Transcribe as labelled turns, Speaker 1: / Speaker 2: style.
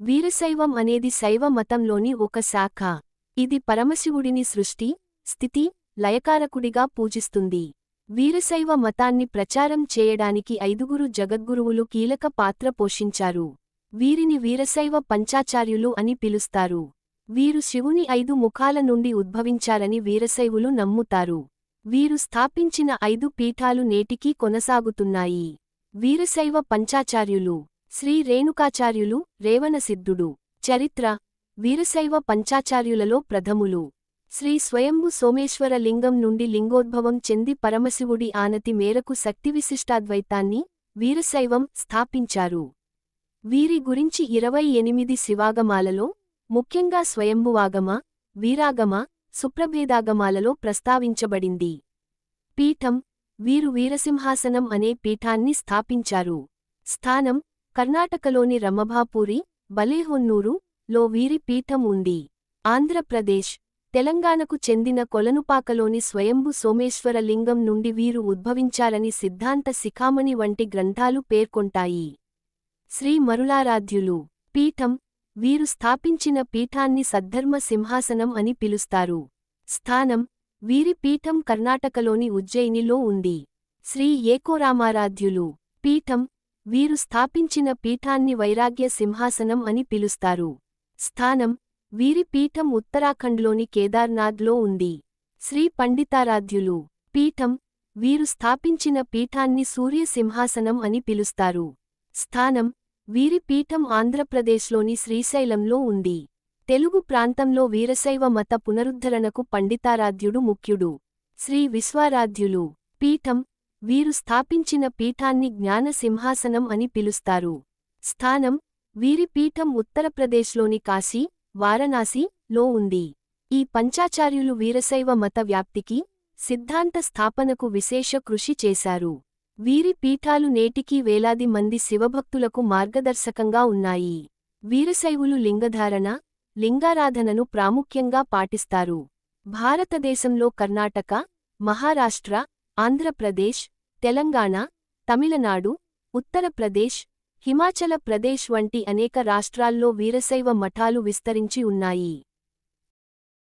Speaker 1: వీరశైవం అనేది శైవ మతంలోని ఒక శాఖ. ఇది పరమశివుడిని సృష్టి స్థితి లయకారకుడిగా పూజిస్తుంది. వీరశైవ మతాన్ని ప్రచారం చేయడానికి ఐదుగురు జగద్గురువులు కీలక పాత్ర పోషించారు. వీరిని వీరశైవ పంచాచార్యులు అని పిలుస్తారు. వీరు శివుని ఐదు ముఖాల నుండి ఉద్భవించారని వీరశైవులు నమ్ముతారు. వీరు స్థాపించిన ఐదు పీఠాలు నేటికీ కొనసాగుతున్నాయి. వీరశైవ పంచాచార్యులు శ్రీ రేణుకాచార్యులు రేవణసిద్ధుడు. చరిత్ర. వీరశైవ పంచాచార్యులలో ప్రథములు. శ్రీ స్వయంభు సోమేశ్వర లింగం నుండి లింగోద్భవం చెంది పరమశివుడి ఆనతి మేరకు శక్తివిశిష్టాద్వైతాన్ని వీరశైవం స్థాపించారు. వీరి గురించి ఇరవై ఎనిమిది శివాగమాలలో ముఖ్యంగా స్వయంభువాగమ వీరాగమ సుప్రభేదాగమాలలో ప్రస్తావించబడింది. పీఠం. వీరు వీరసింహాసనం అనే పీఠాన్ని స్థాపించారు. స్థానం. కర్ణాటకలోని రమభాపూరి బలేహొన్నూరు లో వీరి పీఠం ఉంది. ఆంధ్రప్రదేశ్ తెలంగాణకు చెందిన కొలనుపాకలోని స్వయంభు సోమేశ్వర లింగం నుండి వీరు ఉద్భవించారని సిద్ధాంత శిఖామణి వంటి గ్రంథాలు పేర్కొంటాయి. శ్రీ మరుళారాధ్యులు పీఠం వీరు స్థాపించిన పీఠాన్ని సద్ధర్మ సింహాసనం అని పిలుస్తారు. స్థానం వీరి పీఠం కర్ణాటకలోని ఉజ్జయినిలో ఉంది. శ్రీ ఏకోరామారాధ్యులు పీఠం వీరు స్థాపించిన పీఠాన్ని వైరాగ్య సింహాసనం అని పిలుస్తారు. స్థానం వీరి పీఠం ఉత్తరాఖండ్లోని కేదార్నాథ్లో ఉంది. శ్రీ పండితారాధ్యులు పీఠం వీరు స్థాపించిన పీఠాన్ని సూర్య సింహాసనం అని పిలుస్తారు. స్థానం వీరి పీఠం ఆంధ్రప్రదేశ్లోని శ్రీశైలంలో ఉంది. తెలుగు ప్రాంతంలో వీరశైవ మత పునరుద్ధరణకు పండితారాధ్యుడు ముఖ్యుడు. శ్రీ విశ్వారాధ్యులు పీఠం వీరు స్థాపించిన పీఠాన్ని జ్ఞాన సింహాసనం అని పిలుస్తారు. స్థానం వీరి పీఠం ఉత్తరప్రదేశ్లోని కాశీ వారణాసి లో ఉంది. ఈ పంచాచార్యులు వీరశైవ మత వ్యాప్తికి సిద్ధాంత స్థాపనకు విశేష కృషి చేశారు. వీరి పీఠాలు నేటికీ వేలాది మంది శివభక్తులకు మార్గదర్శకంగా ఉన్నాయి. వీరశైవులు లింగధారణ లింగారాధనను ప్రాముఖ్యంగా పాటిస్తారు. భారతదేశంలో కర్ణాటక మహారాష్ట్ర ఆంధ్రప్రదేశ్ తెలంగాణ తమిళనాడు ఉత్తరప్రదేశ్ హిమాచల ప్రదేశ్ వంటి అనేక రాష్ట్రాల్లో వీరశైవ మఠాలు విస్తరించి ఉన్నాయి.